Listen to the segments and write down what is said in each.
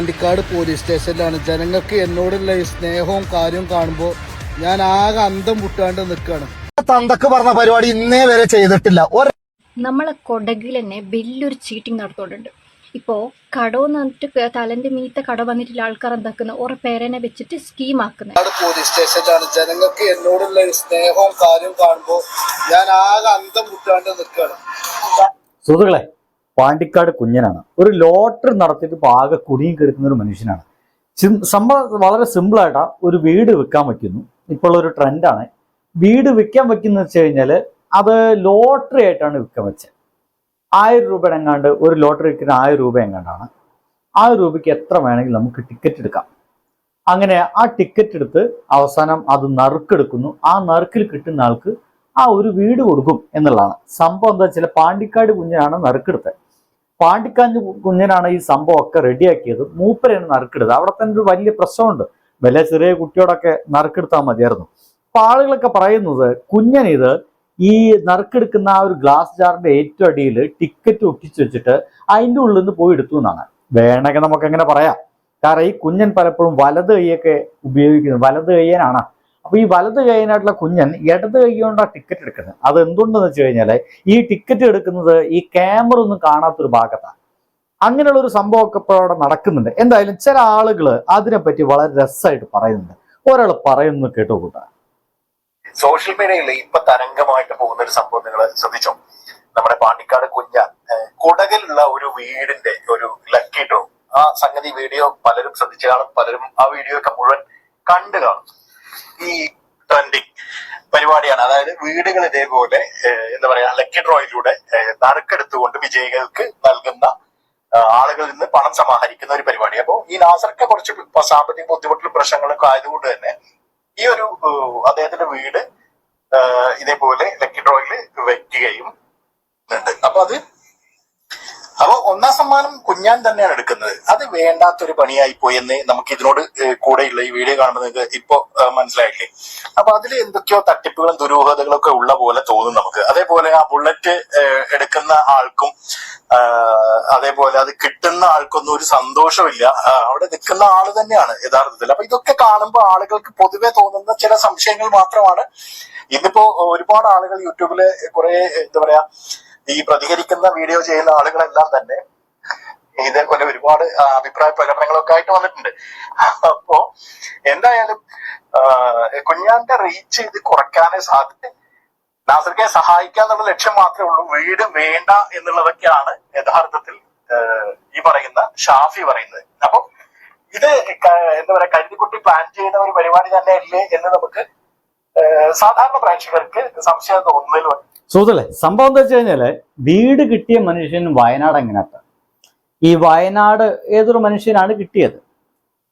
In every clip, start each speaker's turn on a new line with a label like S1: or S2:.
S1: Pandikkad police സ്റ്റേഷനിലാണ്. ജനങ്ങൾക്ക് എന്നോടുള്ള ഈ സ്നേഹവും കാര്യവും കാണുമ്പോൾ ഞാൻ ആകെ അന്തം മുട്ടാണ്ട് നിൽക്കുകയാണ്.
S2: തന്തക്ക് പറഞ്ഞ പരിപാടി ഇന്നേ വരെ ചെയ്തിട്ടില്ല.
S3: നമ്മളെ കൊടകിൽ തന്നെ വലിയൊരു ചീറ്റിംഗ് നടത്തുന്നുണ്ട്. ഇപ്പോൾ കടമെന്ന് പറഞ്ഞിട്ട് തലന്റെ മീത്ത കട വന്നിട്ടുള്ള ആൾക്കാർ എന്താക്കുന്ന ഓരോ പേരനെ വെച്ചിട്ട് സ്കീം ആക്കുന്നത്
S1: പോലീസ് സ്റ്റേഷനിലാണ്. ജനങ്ങൾക്ക് എന്നോടുള്ള സ്നേഹവും കാര്യവും കാണുമ്പോൾ ഞാൻ ആകെ അന്തം മുട്ടാണ്ട് നിൽക്കുകയാണ്.
S4: സുഹൃത്തുക്കളെ പാണ്ടിക്കാട് കുഞ്ഞനാണ്. ഒരു ലോട്ടറി നടത്തിയിട്ട് ആകെ കുടുങ്ങി കിടക്കുന്ന ഒരു മനുഷ്യനാണ് സംഭവം വളരെ സിമ്പിൾ ആയിട്ടാ ഒരു വീട് വിൽക്കാൻ വയ്ക്കുന്നു. ഇപ്പോൾ ഒരു ട്രെൻഡാണ്. വീട് വിൽക്കാൻ വയ്ക്കുന്ന വെച്ച് കഴിഞ്ഞാൽ അത് ലോട്ടറി ആയിട്ടാണ് വിൽക്കാൻ വെച്ചത്. ആയിരം രൂപയുടെ എങ്ങാണ്ട് ഒരു ലോട്ടറി വിൽക്കുന്ന ആയിരം രൂപ എങ്ങാണ്ടാണ്. ആയിരം രൂപയ്ക്ക് എത്ര വേണമെങ്കിലും നമുക്ക് ടിക്കറ്റ് എടുക്കാം. അങ്ങനെ ആ ടിക്കറ്റ് എടുത്ത് അവസാനം അത് നറുക്കെടുക്കുന്നു. ആ നറുക്കിൽ കിട്ടുന്ന ആൾക്ക് ആ ഒരു വീട് കൊടുക്കും എന്നുള്ളതാണ്. സംഭവം എന്താ വെച്ചാൽ പാണ്ടിക്കാട് കുഞ്ഞനാണ് നറുക്കെടുത്തത്. പാണ്ടിക്കാട് കുഞ്ഞനാണ് ഈ സംഭവം ഒക്കെ റെഡിയാക്കിയത്. മൂപ്പരാണ് നറുക്കെടുത്തത്. അവിടെ തന്നെ ഒരു വലിയ പ്രശ്നമുണ്ട്. വല്ല ചെറിയ കുട്ടിയോടൊക്കെ നറുക്കെടുത്താൽ മതിയായിരുന്നു. അപ്പൊ ആളുകളൊക്കെ പറയുന്നത് കുഞ്ഞൻ ഇത് ഈ നറുക്കെടുക്കുന്ന ആ ഒരു ഗ്ലാസ് ജാറിന്റെ ഏറ്റവും അടിയിൽ ടിക്കറ്റ് ഒട്ടിച്ചു വെച്ചിട്ട് അതിന്റെ ഉള്ളിൽ നിന്ന് പോയി എടുത്തു എന്നാണ്. വേണമെങ്കിൽ നമുക്ക് എങ്ങനെ പറയാം. കാരണം ഈ കുഞ്ഞൻ പലപ്പോഴും വലത് കൈയൊക്കെ ഉപയോഗിക്കുന്നത് വലത് കയ്യനാണ്. അപ്പൊ ഈ വലത് കൈനായിട്ടുള്ള കുഞ്ഞൻ ഇടത് കൈ കൊണ്ടാണ് ടിക്കറ്റ് എടുക്കുന്നത്. അത് എന്തുകൊണ്ടെന്ന് വെച്ച് കഴിഞ്ഞാൽ ഈ ടിക്കറ്റ് എടുക്കുന്നത് ഈ ക്യാമറ ഒന്നും കാണാത്തൊരു ഭാഗത്താണ് അങ്ങനെയുള്ള ഒരു സംഭവമൊക്കെ ഇപ്പോൾ അവിടെ നടക്കുന്നുണ്ട്. എന്തായാലും ചില ആളുകൾ അതിനെപ്പറ്റി വളരെ രസമായിട്ട് പറയുന്നുണ്ട്. ഒരാൾ പറയുന്നു കേട്ടോ കൂട്ടാ.
S5: സോഷ്യൽ മീഡിയയിൽ ഇപ്പൊ തരംഗമായിട്ട് പോകുന്ന ഒരു സംഭവം നിങ്ങൾ ശ്രദ്ധിച്ചോ? നമ്മുടെ പാണ്ടിക്കാട് കുഞ്ഞ കുടകിലുള്ള ഒരു വീടിന്റെ ഒരു ലക്കി ഡ്രോ ആ സംഗതി വീഡിയോ പലരും ശ്രദ്ധിച്ചു കാണും പലരും ആ വീഡിയോ ഒക്കെ മുഴുവൻ കണ്ടു കാണും. ഈ ട്രെൻഡിങ് പരിപാടിയാണ്. അതായത് വീടുകൾ ഇതേപോലെ എന്താ പറയാ ലക്കി ഡ്രോയിലൂടെ നറുക്കെടുത്തുകൊണ്ട് വിജയികൾക്ക് നൽകുന്ന ആളുകളിൽ നിന്ന് പണം സമാഹരിക്കുന്ന ഒരു പരിപാടി. അപ്പോൾ ഈ നാസർക്ക് കുറച്ച് സാമ്പത്തിക ബുദ്ധിമുട്ടും പ്രശ്നങ്ങളൊക്കെ ആയതുകൊണ്ട് തന്നെ ഈ ഒരു അദ്ദേഹത്തിന്റെ വീട് ഇതേപോലെ ലക്കി ഡ്രോയിൽ വെക്കുകയും ഉണ്ട്. അപ്പൊ അത് അപ്പൊ ഒന്നാം സമ്മാനം കുഞ്ഞാൻ തന്നെയാണ് എടുക്കുന്നത്. അത് വേണ്ടാത്തൊരു പണിയായി പോയെന്ന് നമുക്ക് ഇതിനോട് കൂടെയുള്ള ഈ വീഡിയോ കാണുമ്പോൾ നിങ്ങൾക്ക് ഇപ്പൊ മനസ്സിലായില്ലേ? അപ്പൊ അതിൽ എന്തൊക്കെയോ തട്ടിപ്പുകളും ദുരൂഹതകളും ഒക്കെ ഉള്ള പോലെ തോന്നും നമുക്ക്. അതേപോലെ ആ ബുള്ളറ്റ് എടുക്കുന്ന ആൾക്കും അതേപോലെ അത് കിട്ടുന്ന ആൾക്കൊന്നും ഒരു സന്തോഷമില്ല. അവിടെ നിൽക്കുന്ന ആൾ തന്നെയാണ് യഥാർത്ഥത്തിൽ. അപ്പൊ ഇതൊക്കെ കാണുമ്പോൾ ആളുകൾക്ക് പൊതുവെ തോന്നുന്ന ചില സംശയങ്ങൾ മാത്രമാണ്. ഇന്നിപ്പോ ഒരുപാട് ആളുകൾ യൂട്യൂബിൽ കുറെ എന്താ പറയാ ഈ പ്രതികരിക്കുന്ന വീഡിയോ ചെയ്യുന്ന ആളുകളെല്ലാം തന്നെ ഇതേപോലെ ഒരുപാട് അഭിപ്രായ പ്രകടനങ്ങളൊക്കെ ആയിട്ട് വന്നിട്ടുണ്ട്. അപ്പോ എന്തായാലും കുഞ്ഞാന്റെ റീച്ച് ഇത് കുറയ്ക്കാനേ സാധ്യത നാസർക്കെ സഹായിക്കുക എന്നുള്ള ലക്ഷ്യം മാത്രമേ ഉള്ളൂ. വീട് വേണ്ട എന്നുള്ളതൊക്കെയാണ് യഥാർത്ഥത്തിൽ ഈ പറയുന്ന ഷാഫി പറയുന്നത്. അപ്പൊ ഇത് എന്താ പറയാ കരുതിക്കുട്ടി പ്ലാൻ ചെയ്യുന്ന ഒരു പരിപാടി തന്നെ അല്ലേ എന്ന് നമുക്ക് സാധാരണ പ്രേക്ഷകർക്ക് സംശയം തോന്നുന്നതിൽ
S4: സുഹൃത്തുക്കളെ സംഭവം എന്താ വെച്ച് കഴിഞ്ഞാൽ വീട് കിട്ടിയ മനുഷ്യൻ വയനാട് എങ്ങനെയാത്ത? ഈ വയനാട് ഏതൊരു മനുഷ്യനാണ് കിട്ടിയത്?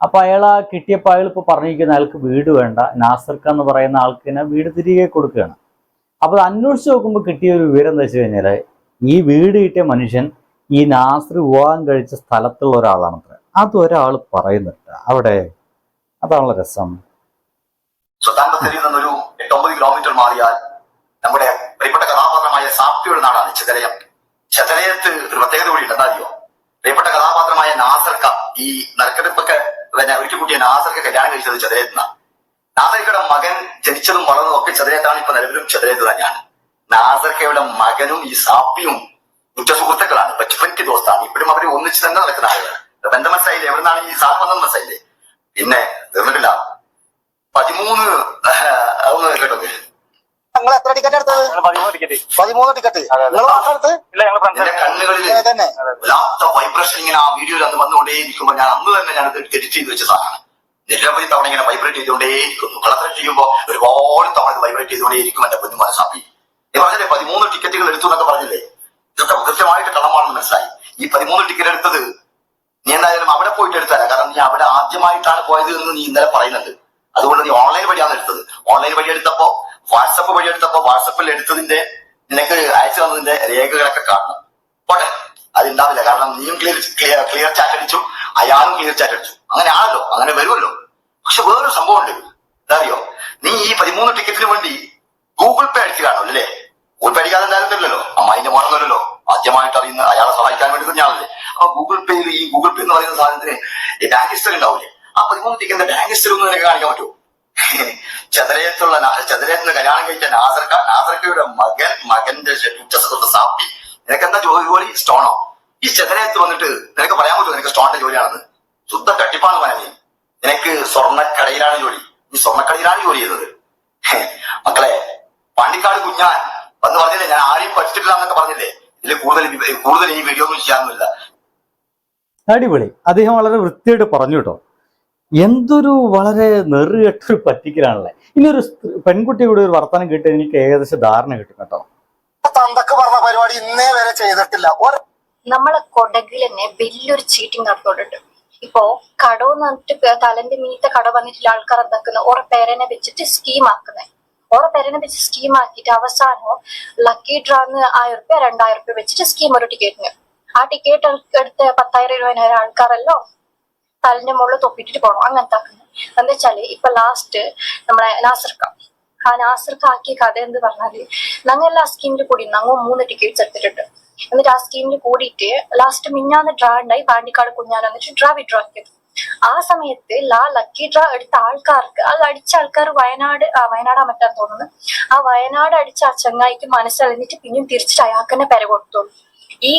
S4: അപ്പൊ അയാൾ ആ കിട്ടിയപ്പോൾ അയാൾ ഇപ്പൊ പറഞ്ഞിരിക്കുന്ന അയാൾക്ക് വീട് വേണ്ട നാസർക്ക എന്ന് പറയുന്ന ആൾക്കിനെ വീട് തിരികെ കൊടുക്കുകയാണ്. അപ്പൊ അത് അന്വേഷിച്ച് നോക്കുമ്പോൾ കിട്ടിയ ഒരു വിവരം എന്താ വെച്ച് കഴിഞ്ഞാൽ ഈ വീട് കിട്ടിയ മനുഷ്യൻ ഈ നാസർ വിവാഹം കഴിച്ച സ്ഥലത്തുള്ള ഒരാളാണത്ര അത് ഒരാൾ പറയുന്നുണ്ട്. അവിടെ അതാണല്ലോ രസം.
S6: സുൽത്താൻ ഒരു നിന്നൊരു എട്ടൊമ്പത് കിലോമീറ്റർ മാറിയാൽ നമ്മുടെ പ്രിയപ്പെട്ട കഥാപാത്രമായ സാപ്തിയുടെ നാടാണ് ചെതലയം. ചെതലയത്ത് ഒരു പ്രത്യേകത കൂടി ഉണ്ടെന്നറിയോ പ്രിയപ്പെട്ട കഥാപാത്രമായ നാസർക്ക ഈ നറുക്കെടുപ്പൊക്കെ പിന്നെ ഒരിക്കൽ കൂട്ടിയ നാസർക്ക കല്യാണം കഴിച്ചത് ചെതലയത്താണ് നാസർക്കയുടെ മകൻ ജനിച്ചതും വളർന്നതും ഒക്കെ ചെതലയത്താണ് ഇപ്പൊ നിലവിലും ചെതലയത്ത് തന്നെയാണ്. നാസർക്കയുടെ മകനും ഈ സാപ്പിയും ഉറ്റ സുഹൃത്തുക്കളാണ്. ബച്ചുപറ്റി ദോസ്താണ്. ഇപ്പോഴും അവർ ഒന്നിച്ച് തന്നെ നടക്കുന്ന ആളുകളാണ്. ബന്ധമസ്സായില്ലേ എവിടെ എവിടുന്നാണ് ഈ സാപ്പ് വന്നത് മനസ്സിലായില്ലേ? പിന്നെ തീർന്നിട്ടില്ല. പതിമൂന്ന് അതൊന്ന് കേട്ടോ
S2: നിങ്ങൾ എത്ര ടിക്കറ്റ് എടുത്തത്? പതിമൂന്ന് ടിക്കറ്റ്
S6: കണ്ണുകളിൽ
S2: തന്നെ.
S6: വല്ലാത്ത വൈബ്രേഷൻ ഇങ്ങനെ ആ വീഡിയോയിൽ അന്ന് വന്നുകൊണ്ടേ ഇരിക്കുമ്പോൾ ഞാൻ അന്ന് തന്നെ ഞാൻ എഡിറ്റ് ചെയ്ത് വെച്ച സാധനമാണ്. നിരവധി തവണ ഇങ്ങനെ വൈബ്രേറ്റ് ചെയ്തുകൊണ്ടേ ഇരിക്കുന്നു. കളത്തിൽ ചെയ്യുമ്പോൾ ഒരുപാട് തവണ വൈബ്രേറ്റ് ചെയ്തുകൊണ്ടേ ഇരിക്കും എന്റെ പൊന്നു മനസ്സാപ്പി ഈ പറഞ്ഞില്ലേ പതിമൂന്ന് ടിക്കറ്റുകൾ എടുത്തു എന്നൊക്കെ പറഞ്ഞില്ലേ? ഇതൊക്കെ കൃത്യമായിട്ട് കള്ളമാണെന്ന് മനസ്സിലായി. ഈ പതിമൂന്ന് ടിക്കറ്റ് എടുത്തത് നീ എന്തായാലും അവിടെ പോയിട്ട് എടുത്തല്ല കാരണം നീ അവിടെ ആദ്യമായിട്ടാണ് പോയത് എന്ന് നീ ഇന്നലെ പറയുന്നുണ്ട്. അതുകൊണ്ട് നീ ഓൺലൈൻ വഴിയാണ് എടുത്തത്. ഓൺലൈൻ വഴി എടുത്തപ്പോ വാട്സപ്പ് വഴി എടുത്തപ്പോ വാട്സപ്പിൽ എടുത്തതിന്റെ നിനക്ക് അയച്ചു തന്നതിന്റെ രേഖകളൊക്കെ കാണണം. പോട്ടെ? അതുണ്ടാവില്ല. കാരണം നീയും ക്ലിയർ ക്ലിയർ ചാറ്റ് അടിച്ചു അയാളും ക്ലിയർ ചാറ്റ് അടിച്ചു. അങ്ങനെ ആണല്ലോ. അങ്ങനെ വരുമല്ലോ. പക്ഷെ വേറൊരു സംഭവം ഉണ്ട് എന്താറിയോ നീ ഈ പതിമൂന്ന് ടിക്കറ്റിന് വേണ്ടി ഗൂഗിൾ പേ അടിച്ചു അല്ലേ? ഗൂഗിൾ പേ അടിക്കാതെ എന്തായാലും തരില്ലല്ലോ? അമ്മായിന്റെ മോണമെന്നല്ലോ ആദ്യമായിട്ട് അറിയുന്ന അയാളെ സഹായിക്കാൻ വേണ്ടി തന്നെയാണല്ലേ? അപ്പൊ ഗൂഗിൾ പേയിൽ ഈ ഗൂഗിൾ പേ എന്ന് പറയുന്ന സാധനത്തിന് ഹിസ്റ്ററി ഉണ്ടാവില്ലേ? ആ പതിമൂന്ന് ടിക്കറ്റിന്റെ ബാങ്ക് ഹിസ്റ്ററി ഒന്നും നിനക്ക് കാണിക്കാൻ പറ്റുമോ? ചതരയത്തുള്ള ചതരയത്തിന് കല്യാണം കഴിച്ച നാസർക്ക നാസർക്കയുടെ മകൻ മകന്റെ ഉച്ചസത്തുള്ള സാപ്പി നിനക്കെന്താ ജോലി ജോലി? സ്റ്റോണോ? ഈ ചതരയത്ത് വന്നിട്ട് നിനക്ക് പറയാൻ പറ്റുമോ നിനക്ക് സ്റ്റോണിന്റെ ജോലിയാണെന്ന്? ശുദ്ധ തട്ടിപ്പാണ് മനവി നിനക്ക് സ്വർണക്കടയിലാണ് ജോലി. ഈ സ്വർണക്കടയിലാണ് ജോലി ചെയ്തത് മക്കളെ പാണ്ടിക്കാട് കുഞ്ഞാൻ വന്ന് പറഞ്ഞില്ലേ ഞാൻ ആരെയും പഠിച്ചിട്ടില്ല എന്നൊക്കെ പറഞ്ഞില്ലേ? ഇതിൽ കൂടുതൽ കൂടുതൽ ഈ വീഡിയോ ഒന്നും ചെയ്യാനൊന്നുമില്ല.
S4: അടിപൊളി. അദ്ദേഹം വളരെ വൃത്തിയായിട്ട് പറഞ്ഞു കേട്ടോ. എന്തൊരു വളരെ നെറുകെട്ടൊരു പറ്റിക്കലാണല്ലേ? ഇനി ഒരു പെൺകുട്ടി പെൺകുട്ടിയുടെ ഒരു വർത്തമാനം കേട്ട് എനിക്ക് ഏകദേശം ധാരണ കിട്ടും കേട്ടോ.
S2: തന്തക്ക് പറഞ്ഞ പരിപാടി ഇന്നേ വരെ ചെയ്തിട്ടില്ല.
S3: നമ്മളെ കൊടകിൽ തന്നെ വലിയൊരു ചീറ്റിംഗ് നടത്തോണ്ടിട്ട് ഇപ്പോ കടവ് എന്നിട്ട് തലന്റെ മീത്ത കട വന്നിട്ടുള്ള ആൾക്കാർ എന്താക്കുന്ന ഓരോ പേരനെ വെച്ചിട്ട് സ്കീം ആക്കുന്നത് ഓരോ പേരനെ വെച്ച് സ്കീം ആക്കിയിട്ട് അവസാനം ലക്കി ഡ്രാന്ന് ആയിരം റുപ്യ രണ്ടായിരം റുപ്യ വെച്ചിട്ട് സ്കീം ഒരു ടിക്കറ്റിന് ആ ടിക്കറ്റ് എടുത്ത് പത്തായിരം ഇരുപതിനായിരം ആൾക്കാരല്ലോ തലന്റെ മുകളിൽ തൊപ്പിട്ടിട്ട് പോകണം അങ്ങനത്തെ ആക്കുന്നത് എന്താ വെച്ചാൽ ഇപ്പൊ ലാസ്റ്റ് നമ്മളെ നാസർക്ക ആ നാസർക്ക ആക്കിയ കഥ എന്ന് പറഞ്ഞാൽ ഞങ്ങൾ ആ സ്കീമിൽ കൂടി ഞങ്ങൾ മൂന്ന് ടിക്കറ്റ്സ് എടുത്തിട്ടുണ്ട്. എന്നിട്ട് ആ സ്കീമിൽ കൂടിയിട്ട് ലാസ്റ്റ് മിഞ്ഞാന്ന് ഡ്രാ ഉണ്ടായി പാണ്ടിക്കാട് കുഞ്ഞാൻ എന്നിട്ട് ഡ്രാ വിഡ്രോ ആക്കിയത്. ആ സമയത്ത് ലാ ലക്കി ഡ്രാ എടുത്ത ആൾക്കാർക്ക് അത് അടിച്ച ആൾക്കാർ വയനാട് ആ വയനാടാ മറ്റാന്ന് തോന്നുന്നു. ആ വയനാട് അടിച്ച ആ ചങ്ങായിക്ക് മനസ്സറിഞ്ഞിട്ട് പിന്നെയും തിരിച്ചിട്ട് അയാൾക്ക് തന്നെ പെര കൊടുത്തോളൂ. ഈ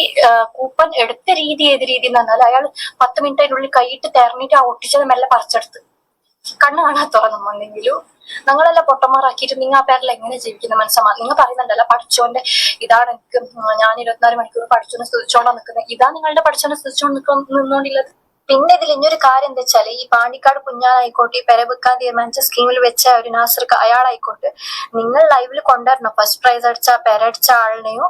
S3: കൂപ്പൺ എടുത്ത രീതി ഏത് രീതി എന്ന് പറഞ്ഞാൽ അയാൾ പത്ത് മിനിറ്റ് അതിനുള്ളിൽ കൈയിട്ട് തെരഞ്ഞിട്ട് ആ ഒട്ടിച്ചത് മെല്ലെ പറിച്ചെടുത്ത്. കണ്ണു കാണാത്തോ നമ്മെന്തെങ്കിലും നിങ്ങളെല്ലാം പൊട്ടന്മാരാക്കിയിട്ട് നിങ്ങൾ ആ പേരിൽ എങ്ങനെ ജീവിക്കുന്ന മനസ്സമാ നിങ്ങൾ പറയുന്നുണ്ടല്ലോ പഠിച്ചോന്റെ ഇതാണ് എനിക്ക് ഞാൻ ഇരുപത്തിനാല് മണിക്കൂർ പഠിച്ചോണ്ട് സ്തുതിച്ചോണ്ടാ നിൽക്കുന്നത് ഇതാ നിങ്ങളുടെ പഠിച്ചോണ്ട് സ്തുതിച്ചോണ്ട് നിൽക്കുന്ന പിന്നെ ഇതിൽ ഇനിയൊരു കാര്യം എന്താ വെച്ചാൽ ഈ പാണ്ടിക്കാട് കുഞ്ഞാനായിക്കോട്ടെ ഈ പെരവെക്കാൻ തീരുമാനിച്ച സ്കീമിൽ വെച്ച ഒരു നാസർക്ക് അയാളായിക്കോട്ടെ നിങ്ങൾ ലൈവിൽ കൊണ്ടുവരണം. ഫസ്റ്റ് പ്രൈസ് അടിച്ച പെര അടിച്ച ആളിനെയോ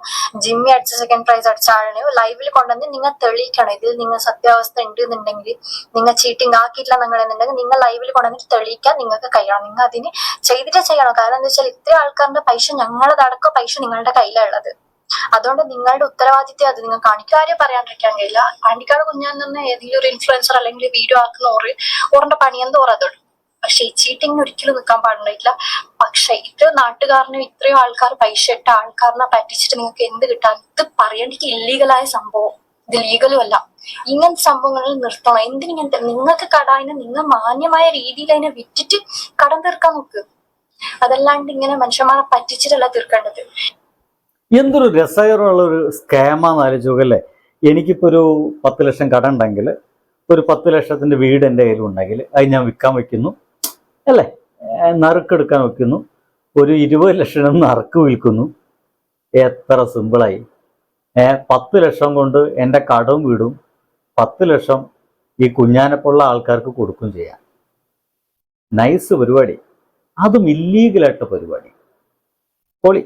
S3: ജിമ്മി അടിച്ച സെക്കൻഡ് പ്രൈസ് അടിച്ച ആളിനെയോ ലൈവിൽ കൊണ്ടുവന്ന് നിങ്ങൾ തെളിയിക്കണം. ഇതിൽ നിങ്ങൾ സത്യാവസ്ഥ ഉണ്ട് എന്നുണ്ടെങ്കിൽ നിങ്ങൾ ചീറ്റിംഗ് ആക്കിയിട്ടില്ല നിങ്ങൾ എന്നുണ്ടെങ്കിൽ നിങ്ങൾ ലൈവിൽ കൊണ്ടുവന്നിട്ട് തെളിയിക്കാൻ നിങ്ങൾക്ക് കഴിയണം. നിങ്ങൾ അതിന് ചെയ്തിട്ട് ചെയ്യണം. കാരണം എന്താ വെച്ചാൽ ഇത്രയും ആൾക്കാരുടെ പൈസ ഞങ്ങളതടക്കം പൈസ നിങ്ങളുടെ കയ്യിലുള്ളത് അതുകൊണ്ട് നിങ്ങളുടെ ഉത്തരവാദിത്വം അത്. നിങ്ങൾ കാണിക്കാരെ പറയാണ്ടിരിക്കാൻ കഴിയില്ല. പാണ്ടിക്കാട് കുഞ്ഞാൻ നിന്ന് ഏതെങ്കിലും ഒരു ഇൻഫ്ലുവൻസർ അല്ലെങ്കിൽ വീഡിയോ ആക്കുന്ന ഓറ് ഓറിന്റെ പണിയെന്ന് അതോട് പക്ഷെ ഈ ചീറ്റിങ്ങിന് ഒരിക്കലും നിൽക്കാൻ പാടുണ്ടായിട്ടില്ല. പക്ഷെ ഇത്ര നാട്ടുകാരനും ഇത്രയും ആൾക്കാർ പൈസ ഇട്ട ആൾക്കാരനെ പറ്റിച്ചിട്ട് നിങ്ങൾക്ക് എന്ത് കിട്ടാൻ? ഇത് പറയേണ്ടി ഇല്ലീഗലായ സംഭവം. ഇത് ലീഗലും അല്ല. ഇങ്ങനത്തെ സംഭവങ്ങളിൽ നിർത്തണം. എന്തിനിങ്ങനത്തെ നിങ്ങൾക്ക് കടായിനെ നിങ്ങൾ മാന്യമായ രീതിയിൽ അതിനെ വിറ്റിട്ട് കടം തീർക്കാൻ നോക്ക്. അതല്ലാണ്ട് ഇങ്ങനെ മനുഷ്യന്മാരെ പറ്റിച്ചിട്ടല്ല തീർക്കേണ്ടത്.
S4: എന്തൊരു രസകരമുള്ള ഒരു സ്കാമാന്ന് ആലോചിച്ചോക്കല്ലേ എനിക്കിപ്പോൾ ഒരു പത്ത് ലക്ഷം കട ഉണ്ടെങ്കിൽ ഒരു പത്ത് ലക്ഷത്തിന്റെ വീട് എന്റെ കയ്യിലുണ്ടെങ്കിൽ അത് ഞാൻ വിൽക്കാൻ വെക്കുന്നു. അല്ലേ? നറുക്കെടുക്കാൻ വെക്കുന്നു. ഒരു ഇരുപത് ലക്ഷം നറുക്ക് വിൽക്കുന്നു. എത്ര സിമ്പിളായി. ഏ പത്ത് ലക്ഷം കൊണ്ട് എന്റെ കടവും വീടും പത്ത് ലക്ഷം ഈ കുഞ്ഞാനപ്പുള്ള ആൾക്കാർക്ക് കൊടുക്കും ചെയ്യാം. നൈസ് പരിപാടി. അതും ഇല്ലീഗലായിട്ട് പരിപാടി. പൊളി.